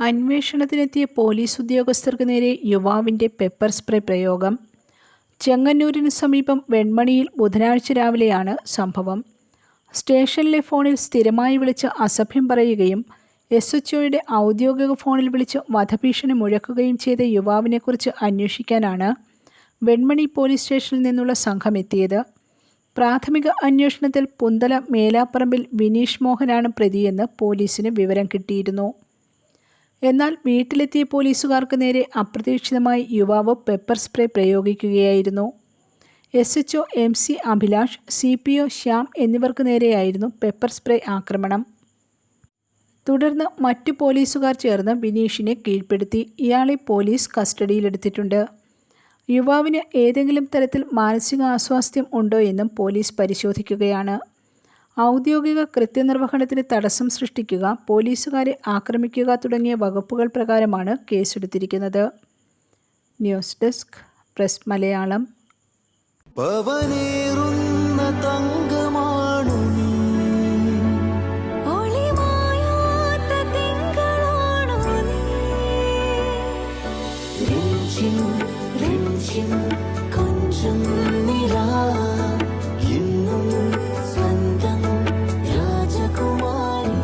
അന്വേഷണത്തിനെത്തിയ police ഉദ്യോഗസ്ഥർക്ക് നേരെ യുവാവിന്റെ പെപ്പർ സ്പ്രേ പ്രയോഗം. ചെങ്ങന്നൂരിന് സമീപം വെൺമണിയിൽ ബുധനാഴ്ച രാവിലെയാണ് സംഭവം. സ്റ്റേഷനിലെ ഫോണിൽ സ്ഥിരമായി വിളിച്ച് അസഭ്യം പറയുകയും എസ് എച്ച് ഒയുടെ ഔദ്യോഗിക ഫോണിൽ വിളിച്ച് വധഭീഷണി മുഴക്കുകയും ചെയ്ത യുവാവിനെക്കുറിച്ച് അന്വേഷിക്കാനാണ് വെൺമണി പോലീസ് സ്റ്റേഷനിൽ നിന്നുള്ള സംഘം എത്തിയത്. പ്രാഥമിക അന്വേഷണത്തിൽ പുന്തല മേലാപ്പറമ്പിൽ വിനീഷ് മോഹനാണ് പ്രതിയെന്ന് പോലീസിന് വിവരം കിട്ടിയിരുന്നു. എന്നാൽ വീട്ടിലെത്തിയ പോലീസുകാർക്ക് നേരെ അപ്രതീക്ഷിതമായി യുവാവ് pepper spray പ്രയോഗിക്കുകയായിരുന്നു. S H O M C Abhilash C P O Shyam എന്നിവർക്ക് നേരെയായിരുന്നു പെപ്പർ സ്പ്രേ ആക്രമണം. തുടർന്ന് മറ്റു പോലീസുകാർ ചേർന്ന് ബിനീഷിനെ കീഴ്പ്പെടുത്തി. ഇയാളെ പോലീസ് കസ്റ്റഡിയിലെടുത്തിട്ടുണ്ട്. യുവാവിന് ഏതെങ്കിലും തരത്തിൽ മാനസിക അസ്വാസ്ഥ്യം ഉണ്ടോ എന്നും പോലീസ് പരിശോധിക്കുകയാണ്. ഔദ്യോഗിക കൃത്യനിർവഹണത്തിന് തടസ്സം സൃഷ്ടിക്കുക പോലീസുകാരെ ആക്രമിക്കുക തുടങ്ങിയ വകുപ്പുകൾ പ്രകാരമാണ് കേസെടുത്തിരിക്കുന്നത്. News desk press Malayalam. Thank തങ്കമാണു രാജകുമാരി